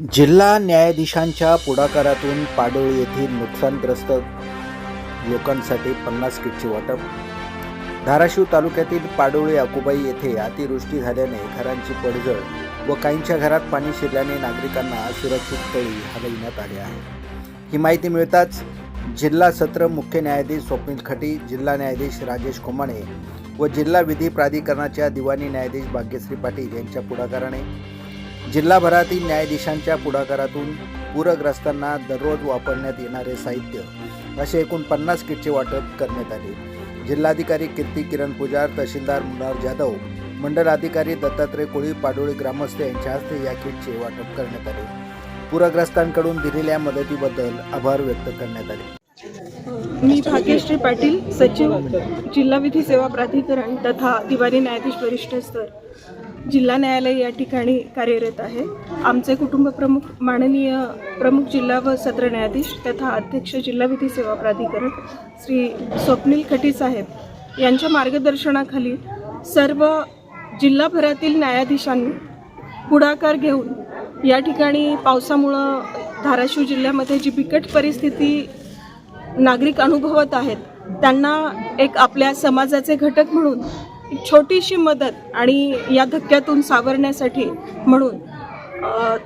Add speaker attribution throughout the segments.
Speaker 1: जिल्हा न्यायाधीशांच्या पुढाकारातून पाडोळी येथील नुकसानग्रस्त लोकांसाठी पन्नास किटचे वाटप. धाराशिव तालुक्यातील पाडोळी अकुबाई येथे अतिवृष्टी झाल्याने घरांची पडझड व काहींच्या घरात पाणी शिरल्याने नागरिकांना सुरक्षित स्थळी हलविण्यात आले आहे. ही माहिती मिळताच जिल्हा सत्र मुख्य न्यायाधीश स्वप्नील खटी जिल्हा न्यायाधीश राजेश कोमाणे व जिल्हा विधी प्राधिकरणाच्या दिवाणी न्यायाधीश भाग्यश्री पाटील यांच्या पुढाकाराने जिल्हाभरातील न्यायाधीशांच्या पुढाकारातून पूरग्रस्तांना दररोज वापरण्यात येणारे साहित्य असे एकूण पन्नास किटचे वाटप करण्यात आले. जिल्हाधिकारी कीर्ती किरण पुजार तहसीलदार मुनार जाधव मंडलाधिकारी दत्तात्रय कोळी पाडोळी ग्रामस्थ यांच्या हस्ते या किटचे वाटप करण्यात आले. पूरग्रस्तांकडून दिलेल्या मदतीबद्दल आभार व्यक्त करण्यात आले.
Speaker 2: मी भाग्यश्री पाटील सचिव जिल्हा विधी सेवा प्राधिकरण तथा दिवाळी न्यायाधीश वरिष्ठ स्तर. जिल्हा न्यायालय या ठिकाणी कार्यरत आहे. आमचे कुटुंब प्रमुख माननीय प्रमुख जिल्हा व सत्र न्यायाधीश तथा अध्यक्ष जिल्हा विधी सेवा प्राधिकरण श्री स्वप्नील खटी साहेब यांच्या मार्गदर्शनाखाली सर्व जिल्हाभरातील न्यायाधीशांनी पुढाकार घेऊन या ठिकाणी पावसामुळं धाराशिव जिल्ह्यामध्ये जी बिकट परिस्थिती नागरिक अनुभवत आहेत त्यांना एक आपल्या समाजाचे घटक म्हणून छोटीशी मदत आणि या धक्क्यातून सावरण्यासाठी म्हणून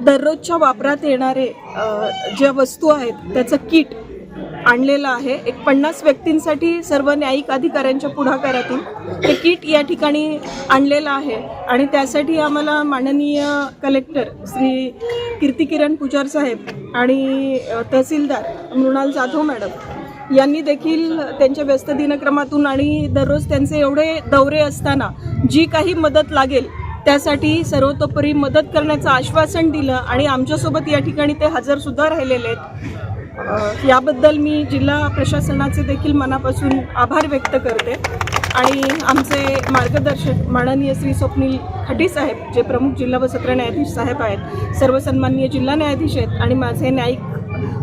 Speaker 2: दररोजच्या वापरात येणारे ज्या वस्तू आहेत त्याचं किट आणलेलं आहे. एक पन्नास व्यक्तींसाठी सर्व न्यायिक अधिकाऱ्यांच्या पुढाकारातून ते किट या ठिकाणी आणलेलं आहे. आणि त्यासाठी आम्हाला माननीय कलेक्टर श्री कीर्ती किरण पुजार साहेब आणि तहसीलदार मृणाल जाधव मॅडम यांनी देखील त्यांच्या व्यस्त दिनक्रमातून आणि दररोज त्यांचे एवढे दौरे असताना जी काही मदत लागेल त्यासाठी सर्वतोपरी मदत करण्याचं आश्वासन दिलं आणि आमच्यासोबत या ठिकाणी ते हजरसुद्धा राहिलेले आहेत. याबद्दल मी जिल्हा प्रशासनाचे देखील मनापासून आभार व्यक्त करते. आणि आमचे मार्गदर्शक माननीय श्री स्वप्नील खटी साहेब जे प्रमुख जिल्हा व सत्र न्यायाधीश साहेब आहेत सर्व सन्माननीय जिल्हा न्यायाधीश आहेत आणि माझे न्यायिक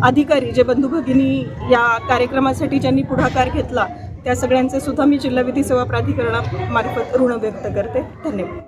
Speaker 2: अधिकारी जे बंधू भगिनी या कार्यक्रमासाठी ज्यांनी पुढाकार घेतला त्या सगळ्यांचे सुद्धा मी जिल्हा विधी सेवा प्राधिकरणामार्फत ऋण व्यक्त करते. धन्यवाद.